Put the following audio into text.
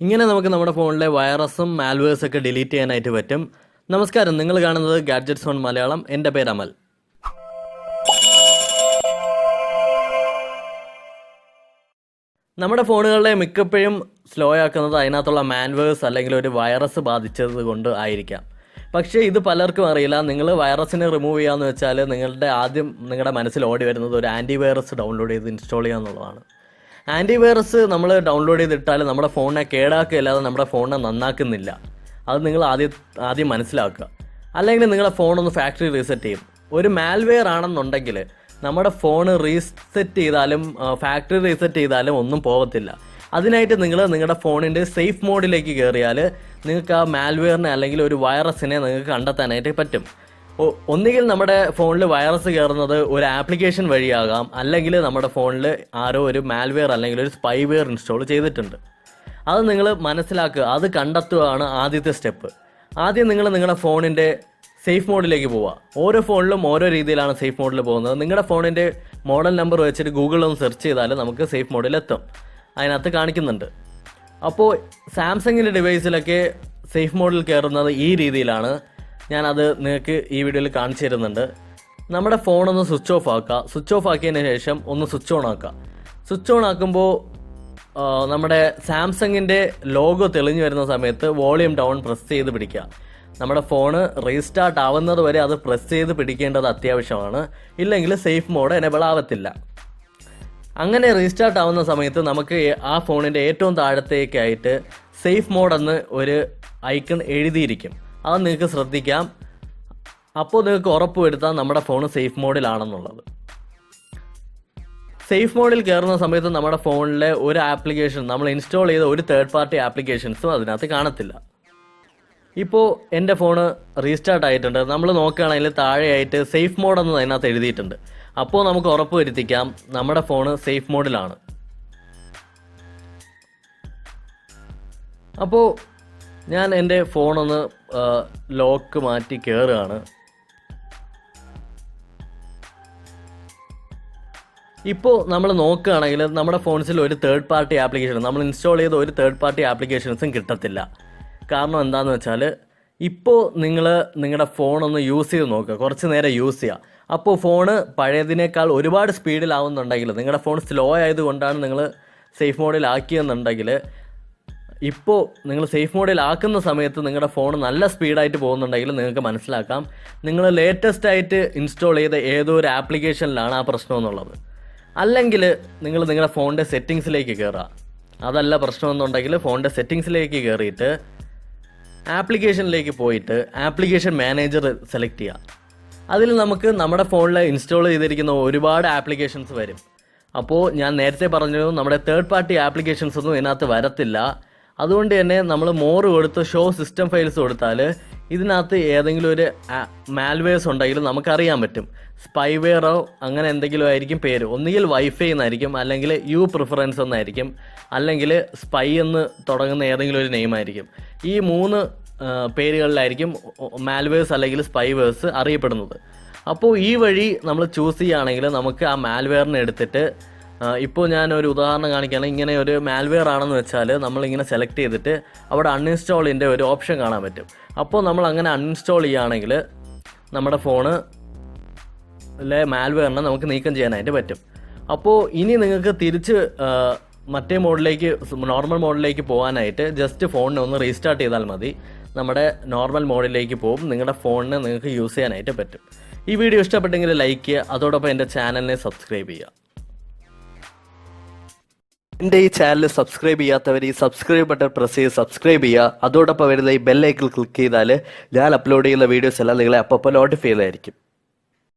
ഇങ്ങനെ നമുക്ക് നമ്മുടെ ഫോണിലെ വൈറസും മാൽവേഴ്സ് ഒക്കെ ഡിലീറ്റ് ചെയ്യാനായിട്ട് പറ്റും. നമസ്കാരം നിങ്ങൾ കാണുന്നത് ഗാഡ്ജറ്റ്സ് ഓൺ മലയാളം. എന്റെ പേര് അമൽ. നമ്മുടെ ഫോണുകളെ മിക്കപ്പോഴും സ്ലോ ആക്കുന്നത് അതിനകത്തുള്ള മാൻവേഴ്സ് അല്ലെങ്കിൽ ഒരു വൈറസ് ബാധിച്ചത് കൊണ്ട് ആയിരിക്കാം. പക്ഷേ ഇത് പലർക്കും അറിയില്ല. നിങ്ങൾ വൈറസിനെ റിമൂവ് ചെയ്യാമെന്ന് വെച്ചാൽ നിങ്ങളുടെ ആദ്യം നിങ്ങളുടെ മനസ്സിൽ ഓടി വരുന്നത് ഒരു ആന്റി വൈറസ് ഡൗൺലോഡ് ചെയ്ത് ഇൻസ്റ്റാൾ ചെയ്യുക എന്നുള്ളതാണ് ആന്റി വൈറസ് നമ്മൾ ഡൗൺലോഡ് ചെയ്തിട്ടാൽ നമ്മുടെ ഫോണിനെ കേടാക്കുകയല്ലാതെ നമ്മുടെ ഫോണിനെ നന്നാക്കുന്നില്ല. അത് നിങ്ങൾ ആദ്യം ആദ്യം മനസ്സിലാക്കുക. അല്ലെങ്കിൽ നിങ്ങളുടെ ഫോണൊന്ന് ഫാക്ടറി റീസെറ്റ് ചെയ്യും. ഒരു മാൽവെയർ ആണെന്നുണ്ടെങ്കിൽ നമ്മുടെ ഫോൺ റീസെറ്റ് ചെയ്താലും ഫാക്ടറി റീസെറ്റ് ചെയ്താലും ഒന്നും പോകത്തില്ല. അതിനായിട്ട് നിങ്ങൾ നിങ്ങളുടെ ഫോണിന്റെ സേഫ് മോഡിലേക്ക് കയറിയാൽ നിങ്ങൾക്ക് ആ മാൽവെയറിനെ അല്ലെങ്കിൽ ഒരു വൈറസിനെ നിങ്ങൾക്ക് കണ്ടെത്താനായിട്ട് പറ്റും. ഒന്നുകിൽ നമ്മുടെ ഫോണിൽ വൈറസ് കയറുന്നത് ഒരു ആപ്ലിക്കേഷൻ വഴിയാകാം അല്ലെങ്കിൽ നമ്മുടെ ഫോണിൽ ആരോ ഒരു മാൽവെയർ അല്ലെങ്കിൽ ഒരു സ്പൈവെയർ ഇൻസ്റ്റാൾ ചെയ്തിട്ടുണ്ട്. അത് നിങ്ങൾ മനസ്സിലാക്കുക അത് കണ്ടെത്തുകയാണ് ആദ്യത്തെ സ്റ്റെപ്പ്. ആദ്യം നിങ്ങൾ നിങ്ങളുടെ ഫോണിന്റെ സേഫ് മോഡിലേക്ക് പോവുക. ഓരോ ഫോണിലും ഓരോ രീതിയിലാണ് സേഫ് മോഡിൽ പോകുന്നത്. നിങ്ങളുടെ ഫോണിന്റെ മോഡൽ നമ്പർ വെച്ചിട്ട് ഗൂഗിളിൽ ഒന്ന് സെർച്ച് ചെയ്താൽ നമുക്ക് സേഫ് മോഡിൽ എത്തും. അതിനകത്ത് കാണിക്കുന്നുണ്ട്. അപ്പോൾ സാംസങ്ങിന്റെ ഡിവൈസിലൊക്കെ സേഫ് മോഡിൽ കയറുന്നത് ഈ രീതിയിലാണ്. ഞാനത് നിങ്ങൾക്ക് ഈ വീഡിയോയിൽ കാണിച്ചു തരുന്നുണ്ട്. നമ്മുടെ ഫോണൊന്ന് സ്വിച്ച് ഓഫ് ആക്കുക സ്വിച്ച് ഓഫ് ആക്കിയതിന് ശേഷം ഒന്ന് സ്വിച്ച് ഓൺ ആക്കുക സ്വിച്ച് ഓൺ ആക്കുമ്പോൾ നമ്മുടെ സാംസങ്ങിന്റെ ലോഗോ തെളിഞ്ഞു വരുന്ന സമയത്ത് വോളിയം ഡൗൺ പ്രസ് ചെയ്ത് പിടിക്കുക. നമ്മുടെ ഫോണ് റീസ്റ്റാർട്ട് ആവുന്നത് വരെ അത് പ്രസ് ചെയ്ത് പിടിക്കേണ്ടത് അത്യാവശ്യമാണ്. ഇല്ലെങ്കിൽ സേഫ് മോഡ് എനേബിൾ ആവത്തില്ല. അങ്ങനെ റീസ്റ്റാർട്ട് ആവുന്ന സമയത്ത് നമുക്ക് ആ ഫോണിന്റെ ഏറ്റവും താഴത്തേക്കായിട്ട് സേഫ് മോഡെന്ന് ഒരു ഐക്കൺ എഴുതിയിരിക്കും. അത് നിങ്ങൾക്ക് ശ്രദ്ധിക്കാം. അപ്പോൾ നിങ്ങൾക്ക് ഉറപ്പ് വരുത്താം നമ്മുടെ ഫോൺ സേഫ് മോഡിലാണെന്നുള്ളത്. സേഫ് മോഡിൽ കയറുന്ന സമയത്ത് നമ്മുടെ ഫോണിലെ ഒരു ആപ്ലിക്കേഷൻ നമ്മൾ ഇൻസ്റ്റാൾ ചെയ്ത ഒരു തേർഡ് പാർട്ടി ആപ്ലിക്കേഷൻസും അതിനകത്ത് കാണത്തില്ല. ഇപ്പോൾ എന്റെ ഫോണ് റീസ്റ്റാർട്ട് ആയിട്ടുണ്ട്. നമ്മൾ നോക്കുകയാണെങ്കിൽ താഴെയായിട്ട് സേഫ് മോഡ് എന്ന് അതിനകത്ത് എഴുതിയിട്ടുണ്ട്. അപ്പോൾ നമുക്ക് ഉറപ്പ് വരുത്തിക്കാം നമ്മുടെ ഫോണ് സേഫ് മോഡിലാണ്. അപ്പോൾ ഞാൻ എന്റെ ഫോണൊന്ന് ലോക്ക് മാറ്റി കയറുകയാണ് ഇപ്പോൾ നമ്മൾ നോക്കുകയാണെങ്കിൽ നമ്മുടെ ഫോൺസിൽ ഒരു തേർഡ് പാർട്ടി ആപ്ലിക്കേഷൻ നമ്മൾ ഇൻസ്റ്റാൾ ചെയ്ത ഒരു തേർഡ് പാർട്ടി ആപ്ലിക്കേഷൻസും കിട്ടത്തില്ല. കാരണം എന്താണെന്ന് വെച്ചാൽ ഇപ്പോൾ നിങ്ങൾ നിങ്ങളുടെ ഫോണൊന്ന് യൂസ് ചെയ്ത് നോക്കുക കുറച്ച് നേരം യൂസ് ചെയ്യുക അപ്പോൾ ഫോണ് പഴയതിനേക്കാൾ ഒരുപാട് സ്പീഡിലാവുന്നുണ്ടെങ്കിൽ നിങ്ങളുടെ ഫോൺ സ്ലോ ആയതുകൊണ്ടാണ് നിങ്ങൾ സേഫ് മോഡിൽ ആക്കിയെന്നുണ്ടെങ്കിൽ ഇപ്പോൾ നിങ്ങൾ സേഫ് മോഡിൽ ആക്കുന്ന സമയത്ത് നിങ്ങളുടെ ഫോൺ നല്ല സ്പീഡായിട്ട് പോകുന്നുണ്ടെങ്കിൽ നിങ്ങൾക്ക് മനസ്സിലാക്കാം. നിങ്ങൾ ലേറ്റസ്റ്റ് ആയിട്ട് ഇൻസ്റ്റാൾ ചെയ്ത ഏതോ ഒരു ആപ്ലിക്കേഷനിലാണ് ആ പ്രശ്നം എന്നുള്ളത്. അല്ലെങ്കിൽ നിങ്ങൾ നിങ്ങളുടെ ഫോണിന്റെ സെറ്റിങ്സിലേക്ക് കയറുക അതല്ല പ്രശ്നമെന്നുണ്ടെങ്കിൽ ഫോണിന്റെ സെറ്റിങ്സിലേക്ക് കയറിയിട്ട് ആപ്ലിക്കേഷനിലേക്ക് പോയിട്ട് ആപ്ലിക്കേഷൻ മാനേജർ സെലക്ട് ചെയ്യുക അതിൽ നമുക്ക് നമ്മുടെ ഫോണിൽ ഇൻസ്റ്റാൾ ചെയ്തിരിക്കുന്ന ഒരുപാട് ആപ്ലിക്കേഷൻസ് വരും. അപ്പോൾ ഞാൻ നേരത്തെ പറഞ്ഞു നമ്മുടെ തേർഡ് പാർട്ടി ആപ്ലിക്കേഷൻസ് ഒന്നും ഇതിനകത്ത് വരത്തില്ല. അതുകൊണ്ട് തന്നെ നമ്മൾ മോർ കൊടുത്ത് ഷോ സിസ്റ്റം ഫയൽസ് കൊടുത്താൽ ഇതിനകത്ത് ഏതെങ്കിലും ഒരു മാൽവെയർസ് ഉണ്ടെങ്കിൽ നമുക്കറിയാൻ പറ്റും. സ്പൈവെയറോ അങ്ങനെ എന്തെങ്കിലും ആയിരിക്കും പേര്. ഒന്നുകിൽ വൈഫൈ എന്നായിരിക്കും അല്ലെങ്കിൽ യു പ്രിഫറൻസ് എന്നായിരിക്കും അല്ലെങ്കിൽ സ്പൈ എന്ന് തുടങ്ങുന്ന ഏതെങ്കിലും ഒരു നെയിം ആയിരിക്കും. ഈ മൂന്ന് പേരുകളിലായിരിക്കും മാൽവേഴ്സ് അല്ലെങ്കിൽ സ്പൈവേഴ്സ് അറിയപ്പെടുന്നത്. അപ്പോൾ ഈ വഴി നമ്മൾ ചൂസ് ചെയ്യുകയാണെങ്കിൽ നമുക്ക് ആ മാൽവെയറിനെ എടുത്തിട്ട് ഇപ്പോൾ ഞാൻ ഒരു ഉദാഹരണം കാണിക്കുകയാണ്. ഇങ്ങനെ ഒരു മാൽവെയർ ആണെന്ന് വെച്ചാൽ നമ്മളിങ്ങനെ സെലക്ട് ചെയ്തിട്ട് അവിടെ അൺഇൻസ്റ്റാളിന്റെ ഒരു ഓപ്ഷൻ കാണാൻ പറ്റും. അപ്പോൾ നമ്മൾ അങ്ങനെ അൺഇൻസ്റ്റാൾ ചെയ്യുകയാണെങ്കിൽ നമ്മുടെ ഫോണ് ലെ മാൽവെയറിനെ നമുക്ക് നീക്കം ചെയ്യാനായിട്ട് പറ്റും. അപ്പോൾ ഇനി നിങ്ങൾക്ക് തിരിച്ച് മറ്റേ മോഡിലേക്ക് നോർമൽ മോഡിലേക്ക് പോകാനായിട്ട് ജസ്റ്റ് ഫോണിനെ ഒന്ന് റീസ്റ്റാർട്ട് ചെയ്താൽ മതി. നമ്മുടെ നോർമൽ മോഡിലേക്ക് പോകും. നിങ്ങളുടെ ഫോണിനെ നിങ്ങൾക്ക് യൂസ് ചെയ്യാനായിട്ട് പറ്റും. ഈ വീഡിയോ ഇഷ്ടപ്പെട്ടെങ്കിൽ ലൈക്ക് ചെയ്യുക. അതോടൊപ്പം എന്റെ ചാനലിനെ സബ്സ്ക്രൈബ് ചെയ്യുക. എന്റെ ഈ ചാനൽ സബ്സ്ക്രൈബ് ചെയ്യാത്തവർ ഈ സബ്സ്ക്രൈബ് ബട്ടൺ പ്രസ് ചെയ്ത് സബ്സ്ക്രൈബ് ചെയ്യുക. അതോടൊപ്പം വരുന്ന ഈ ബെല്ലൈക്കിൽ ക്ലിക്ക് ചെയ്താൽ ഞാൻ അപ്ലോഡ് ചെയ്യുന്ന വീഡിയോസ് എല്ലാം നിങ്ങളെ അപ്പോൾ നോട്ടിഫൈ ചെയ്തായിരിക്കും